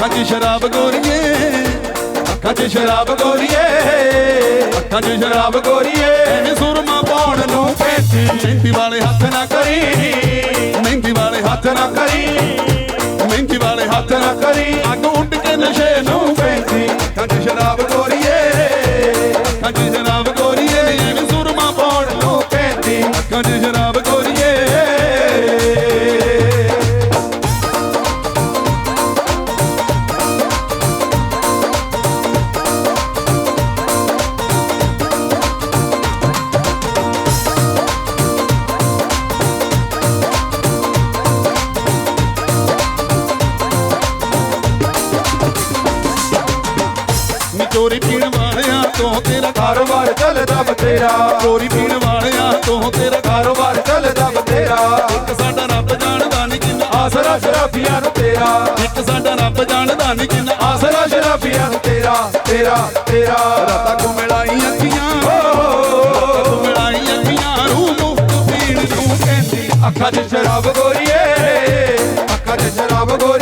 ਅੱਖਾਂ 'ਚ ਸ਼ਰਾਬ ਗੋਰੀਏ, ਅੱਖਾਂ 'ਚ ਸ਼ਰਾਬ ਗੋਰੀਏ, ਅੱਖਾਂ 'ਚ ਸ਼ਰਾਬ ਗੋਰੀਏ। ਐਵੇਂ ਸੁਰਮਾ ਪਾਉਣ ਨੂੰ ਪੈਂਦੀ ਮਹਿੰਦੀ ਵਾਲੇ ਹੱਥ ਨਾ ਕਰੀ ਮਹਿੰਦੀ ਵਾਲੇ ਹੱਥ ਨਾ ਕਰੀ ਮਹਿੰਦੀ ਵਾਲੇ ਹੱਥ ਨਾ ਕਰੀ। ਚੋਰੀ ਪੀਣ ਵਾਲਿਆਂ ਤੋਂ ਤੇਰਾ ਕਾਰੋਬਾਰ ਚੱਲਦਾ ਬਤੇਰਾ ਚੋਰੀ ਪੀਣ ਵਾਲਿਆਂ ਤੋਂ ਤੇਰਾ ਕਾਰੋਬਾਰ ਚੱਲਦਾ ਬਤੇਰਾ ਇੱਕ ਸਾਡਾ ਰੱਬ ਜਾਣਦਾ ਨਹੀਂ ਕਿੰਨਾ ਆਸਰਾ ਸ਼ਰਾਫੀਆਂ ਨੂੰ ਤੇਰਾ। ਇੱਕ ਸਾਡਾ ਰੱਬ ਜਾਣਦਾ ਨਹੀਂ ਕਿੰਨਾ ਆਸਰਾ ਸ਼ਰਾਫੀਆਂ ਨੂੰ ਤੇਰਾ। ਤੇਰਾ ਤੇਰਾ। ਰਾਤਾਂ ਕੋ ਮਿਲਾਈ ਅੱਖੀਆਂ ਕੋ ਮਿਲਾਈ ਅੱਖੀਆਂ ਰੂ ਮੁਫਤ ਪੀਣ ਨੂੰ ਕਹਿੰਦੀ, ਅੱਖਾਂ 'ਚ ਸ਼ਰਾਬ ਗੋਰੀਏ। ਅੱਖਾਂ 'ਚ ਸ਼ਰਾਬ ਗੋਰੀ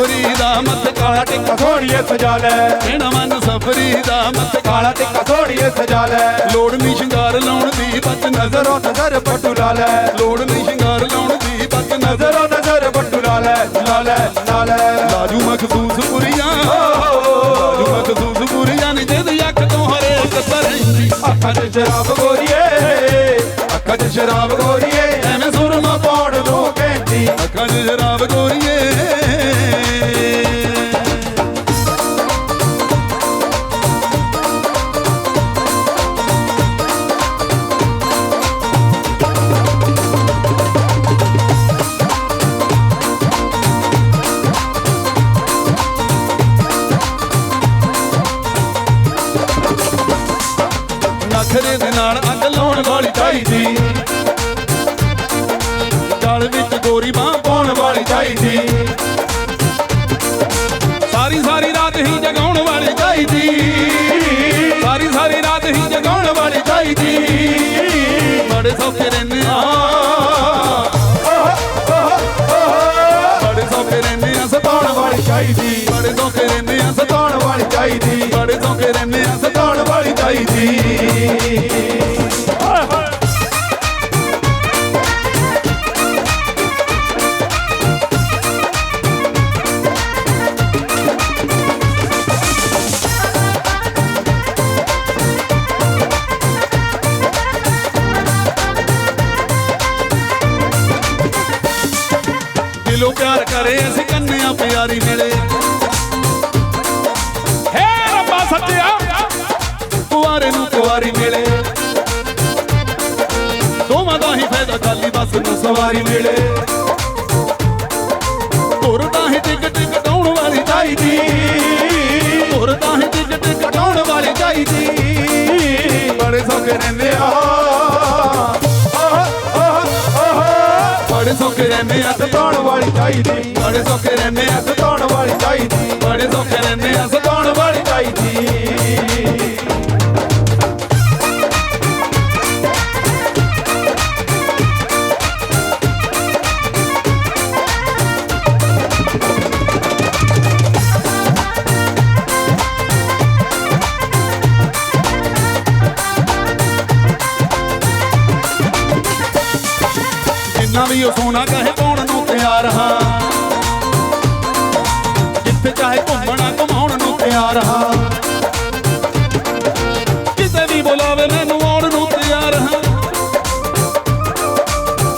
ਸਫਰੀ ਦਾ ਮੱਥ ਕਾਲਾ ਟਿੱਕਾ ਸੋਹਣੀਏ ਸਜਾ ਲੈ। ਕਹਿਣਾ ਮਨ ਸਫਰੀ ਦਾ ਮੱਥ ਕਾਲਾ ਟਿੱਕਾ ਸੋਹਣੀਏ ਸਜਾ ਲੈ। ਲੋੜ ਨਹੀਂ ਸ਼ਿੰਗਾਰ ਲਾਉਣ ਦੀ ਬੱਤ ਨਜ਼ਰ ਨਜ਼ਰੋਂ ਨਜ਼ਰ ਪਟੂ ਲਾ ਲੈ। ਲੋੜ ਨਹੀਂ ਸ਼ਿੰਗਾਰ ਲਾਉਣ ਦੀ ਬੱਤ ਨਜ਼ਰ ਨਜ਼ਰੋਂ ਨਜ਼ਰ ਪਟੂ ਲਾ ਲੈ। ਲਾ ਲੈ ਲਾ ਲੈ। ਲਾਜੂ ਮਖਦੂਸ ਪੁਰੀਆਂ ਲਾਜੂ ਮਖਦੂਸ ਪੁਰੀਆਂ ਨੇ ਜਦ ਅੱਖ ਤੋਂ ਹਰੇਕ ਤਰ੍ਹਾਂ ਅੱਖਾਂ 'ਚ ਸ਼ਰਾਬ ਗੋਰੀਏ ਅੱਖਾਂ 'ਚ ਸ਼ਰਾਬ ਗੋਰੀਏ ਐਵੇਂ ਸੁਰਮਾ ਪਾਉਣ ਨੂੰ ਕਹਿੰਦੀ। ਅੱਖਾਂ 'ਚ ਸ਼ਰਾਬ ਗੋਰੀਏ ਨਖਰੇ ਦੇ ਨਾਲ ਅੱਗ ਲਾਉਣ ਵਾਲੀ ਚਾਹੀਦੀ ਗਲ ਵਿੱਚ ਗੋਰੀ ਬਾਹ ਪਾਉਣ ਵਾਲੀ ਚਾਹੀਦੀ ਸਾਰੀ ਸਾਰੀ ਰਾਤ ਹੀ ਜਗਾਉਣ ਵਾਲੀ ਚਾਹੀਦੀ ਸਾਰੀ ਸਾਰੀ ਰਾਤ ਹੀ ਜਗਾਉਣ ਵਾਲੀ ਚਾਹੀਦੀ ਬੜੇ ਸੌਖੇ ਰਹਿੰਦੇ ਆ। ਬੜੇ ਸੌਖੇ ਰਹਿੰਦੇ ਆ, ਸਤਾਉਣ ਵਾਲੀ ਚਾਹੀਦੀ ਬੜੇ ਸੌਖੇ ਰਹਿੰਦੇ ਆ, ਸਤਾਉਣ ਸਤਾਉਣ ਵਾਲੀ ਚਾਹੀਦੀ ਬੜੇ ਸੌਖੇ ਰਹਿੰਦੇ ਆ ਦਿਲੋਂ ਪਿਆਰ ਕਰੇ ਅਸੀਂ ਕੰਨਿਆ ਪਿਆਰੀ ਮਿਲੇ ਕੁਆਰੇ ਨੂੰ ਕੁਆਰੀ ਮਿਲੇ। ਦੋਵਾਂ ਦਾ ਹੀ ਫਾਇਦਾ ਖਾਲੀ ਬਸ ਨੂੰ ਸਵਾਰੀ ਮਿਲੇ। ਤੁਰ ਤਾਂ ਹੀ ਟਿਕ ਟਿਕ ਟਾਉਣ ਵਾਲੀ ਚਾਹੀਦੀ। ਤੁਰ ਹੀ ਟਿਕ ਟਿਕ ਟਾਉਣ ਵਾਲੀ ਚਾਹੀਦੀ। ਬੜੇ ਸੌਖੇ ਰਹਿੰਦੇ ਆ। ਬੜੇ ਸੌਖੇ ਰਹਿੰਦੇ ਆ ਸਤਾਉਣ ਵਾਲੀ ਚਾਹੀਦੀ। ਬੜੇ ਸੌਖੇ ਰਹਿੰਦੇ ਆ ਸਤਾਉਣ ਵਾਲੀ ਚਾਹੀਦੀ। ਬੜੇ ਸੌਖੇ ਰਹਿੰਦੇ ਆ ਸਤਾਉਣ ਵਾਲੀ ਚਾਹੀਦੀ। ਜਿੰਨਾ ਉਹ ਸੋਨਾ ਕਹੇ ਪਾਉਣ ਨੂੰ ਤਿਆਰ ਹਾਂ? ਜਿੱਥੇ ਚਾਹੇ ਘੁੰਮਣਾ ਘੁਮਾਉਣ ਨੂੰ ਤਿਆਰ ਹਾਂ। ਕਿਤੇ ਵੀ ਬੁਲਾਵੇ ਮੈਨੂੰ ਆਉਣ ਨੂੰ ਤਿਆਰ ਹਾਂ।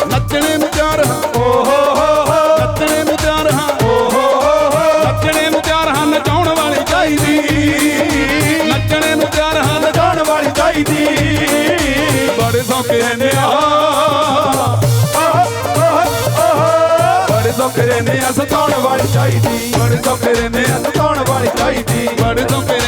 ਨੱਚਣੇ ਨੂੰ ਤਿਆਰ ਹਾਂ। ਓ ਹੋ ਹੋ। ਨੱਚਣੇ ਨੂੰ ਤਿਆਰ ਹਾਂ। ਓ ਹੋ ਹੋ। ਨੱਚਣੇ ਨੂੰ ਤਿਆਰ ਹਾਂ, ਨਚਾਉਣ ਵਾਲੀ ਚਾਹੀਦੀ। ਨੱਚਣੇ ਨੂੰ ਤਿਆਰ ਹਾਂ, ਨਚਾਉਣ ਵਾਲੀ ਚਾਹੀਦੀ। ਬੜੇ ਸੌਕੇ ਨੇ ਆ ਬੜੇ ਸੌਕੇ ਨੇ ਆ ਸਤਾਉਣ ਵਾਲੀ ਚਾਹੀਦੀ। ਬੜੇ ਸੌਕੇ ਨੇ ਆ ਸਤਾਉਣ ਵਾਲੀ ਚਾਹੀਦੀ। ਬੜੇ ਸੌਕੇ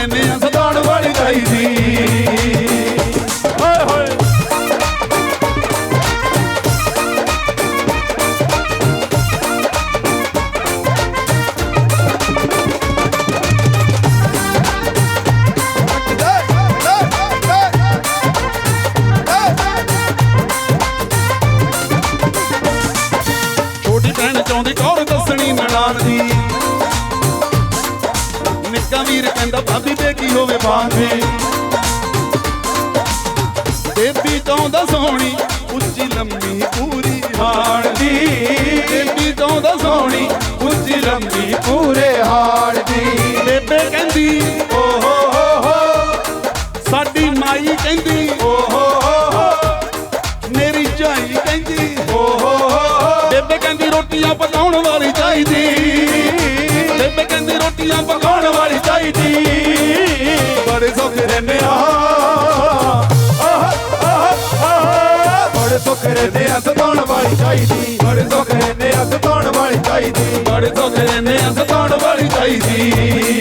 ਹੋਵੇ ਬਾਂਦੀ ਬੇਬੀ ਚਾਹੁੰਦਾ ਸੋਹਣੀ, ਉੱਚੀ ਲੰਮੀ ਪੂਰੀ ਹਾਣ ਦੀ ਬੇਬੀ ਚਾਹੁੰਦਾ ਸੋਹਣੀ, ਉੱਚੀ ਲੰਮੀ ਪੂਰੇ ਹਾੜ ਦੀ ਬੇਬੇ ਕਹਿੰਦੀ ਓ ਹੋ ਹੋ। ਸਾਡੀ ਮਾਈ ਕਹਿੰਦੀ ਓ ਹੋ ਹੋ। ਮੇਰੀ ਚਾਈ ਕਹਿੰਦੀ ਓ ਹੋ। ਬੇਬੇ ਕਹਿੰਦੀ, ਰੋਟੀਆਂ ਪਕਾਉਣ ਵਾਲੀ ਚਾਹੀਦੀ। ਬੇਬੇ ਕਹਿੰਦੀ, ਰੋਟੀਆਂ ਪਕਾਉਣ ਵਾਲੀ ਚਾਹੀਦੀ ਬੜੇ ਸੌਖੇ ਰਹਿੰਦੇ ਆ। ਬੜੇ ਸੁਖਰੇ ਦੇ ਸਤਾਉਣ ਵਾਲੀ ਚਾਹੀਦੀ। ਬੜੇ ਸੁਖਰੇ ਦੇ ਸਤਾਉਣ ਵਾਲੀ ਚਾਹੀਦੀ। ਬੜੇ ਸੌਖੇ ਰਹਿੰਦੇ ਆ, ਸਤਾਉਣ ਵਾਲੀ ਚਾਹੀਦੀ।